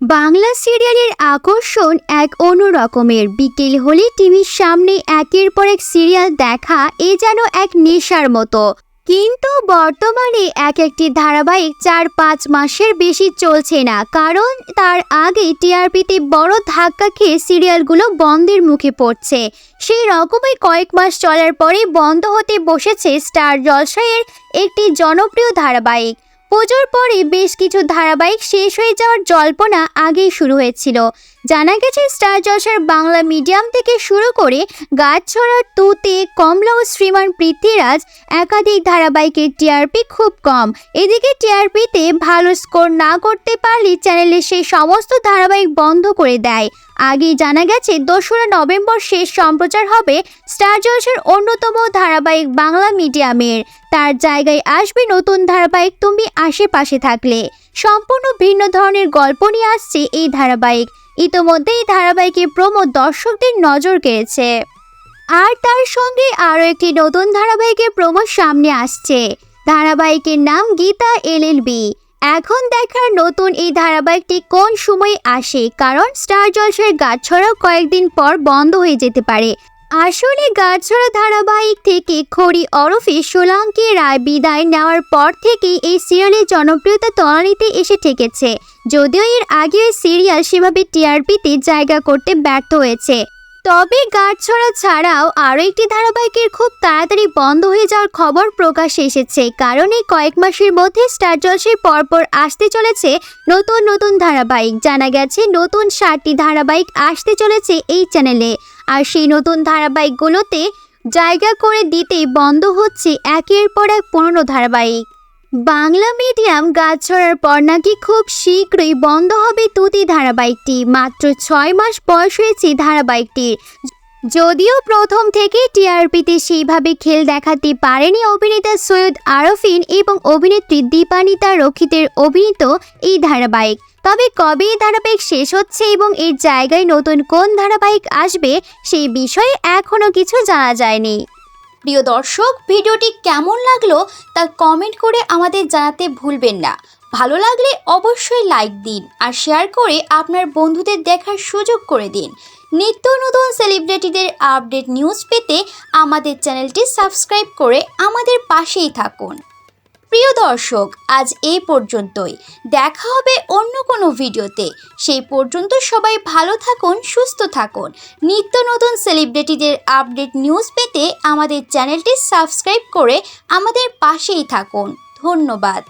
বাংলা সিরিয়ালের আকর্ষণ এক অন্যরকমের। বিকেল হলে টিভির সামনে একের পর এক সিরিয়াল দেখা এ যেন এক নেশার মতো। কিন্তু বর্তমানে এক একটি ধারাবাহিক চার পাঁচ মাসের বেশি চলছে না, কারণ তার আগে টিআরপিতে বড় ধাক্কা খেয়ে সিরিয়ালগুলো বন্ধের মুখে পড়ছে। সেই রকমই কয়েক মাস চলার পরে বন্ধ হতে বসেছে স্টার জলসায়ের একটি জনপ্রিয় ধারাবাহিক। পুজোর পরে বেশ কিছু ধারাবাহিক শেষ হয়ে যাওয়ার জল্পনা আগেই শুরু হয়েছিল। জানা গেছে, স্টার জলসার বাংলা মিডিয়াম থেকে শুরু করে গাছ গাছছড়ার তুতে কমলা ও শ্রীমান পৃথ্বীরাজ একাধিক ধারাবাহিকের টিআরপি খুব কম। এদিকে টিআরপিতে ভালো স্কোর না করতে পারলে চ্যানেলে সেই সমস্ত ধারাবাহিক বন্ধ করে দেয়। আগেই জানা গেছে, দোসরা নভেম্বর শেষ সম্প্রচার হবে স্টার জলসার অন্যতম ধারাবাহিক বাংলা মিডিয়ামের। তার জায়গায় আসবে নতুন ধারাবাহিক, তুমি আশেপাশে থাকলে। সম্পূর্ণ ভিন্ন ধরনের গল্প নিয়ে আসছে এই ধারাবাহিক। ইতোমধ্যে এই ধারাবাহিকের প্রমো দর্শকদের নজর কেড়েছে আর তার সঙ্গে আরও একটি নতুন ধারাবাহিকের প্রমো সামনে আসছে। ধারাবাহিকের নাম গীতা এলএলবি এখন দেখার নতুন এই ধারাবাহিকটি কোন সময় আসে, কারণ স্টার জলসের গাছছড়াও কয়েকদিন পর বন্ধ হয়ে যেতে পারে। আসলে গাছছড়া ধারাবাহিক থেকে খড়ি ওরফে সোলাঙ্কি রায় বিদায় নেওয়ার পর থেকেই এই সিরিয়ালের জনপ্রিয়তা তলানিতে এসে ঠেকেছে। যদিও এর আগে সিরিয়াল সেভাবে টিআরপিতে জায়গা করতে ব্যর্থ হয়েছে। তবে গাছছড়া ছাড়াও আরও একটি ধারাবাহিকের খুব তাড়াতাড়ি বন্ধ হয়ে যাওয়ার খবর প্রকাশ্যে এসেছে। কারণ এই কয়েক মাসের মধ্যে স্টার জলসের পরপর আসতে চলেছে নতুন নতুন ধারাবাহিক। জানা গেছে, নতুন ষাটটি ধারাবাহিক আসতে চলেছে এই চ্যানেলে। আর সেই নতুন ধারাবাহিকগুলোতে জায়গা করে দিতেই বন্ধ হচ্ছে একের পর এক পুরনো ধারাবাহিক। বাংলা মিডিয়াম গাছ ছড়ার পর নাকি খুব শীঘ্রই বন্ধ হবে তুতি ধারাবাহিকটি। মাত্র ছয় মাস বয়স হয়েছে ধারাবাহিকটির। যদিও প্রথম থেকে টিআরপিতে সেইভাবে খেল দেখাতে পারেনি অভিনেতা সৈয়দ আরফিন এবং অভিনেত্রী দীপানিতা রক্ষিতের অভিনীত এই ধারাবাহিক। তবে কবে এই ধারাবাহিক শেষ হচ্ছে এবং এর জায়গায় নতুন কোন ধারাবাহিক আসবে, সেই বিষয়ে এখনও কিছু জানা যায়নি। প্রিয় দর্শক, ভিডিওটি কেমন লাগল তা কমেন্ট করে আমাদের জানাতে ভুলবেন না। ভালো লাগলে অবশ্যই লাইক দিন আর শেয়ার করে আপনার বন্ধুদের দেখার সুযোগ করে দিন। নিত্য নতুন সেলিব্রিটিদের আপডেট নিউজ পেতে আমাদের চ্যানেলটি সাবস্ক্রাইব করে আমাদের পাশেই থাকুন। প্রিয় দর্শক, আজ এই পর্যন্তই। দেখা হবে অন্য কোনো ভিডিওতে। সেই পর্যন্ত সবাই ভালো থাকুন, সুস্থ থাকুন। নিত্য নতুন সেলিব্রিটিদের আপডেট নিউজ পেতে আমাদের চ্যানেলটি সাবস্ক্রাইব করে আমাদের পাশেই থাকুন। ধন্যবাদ।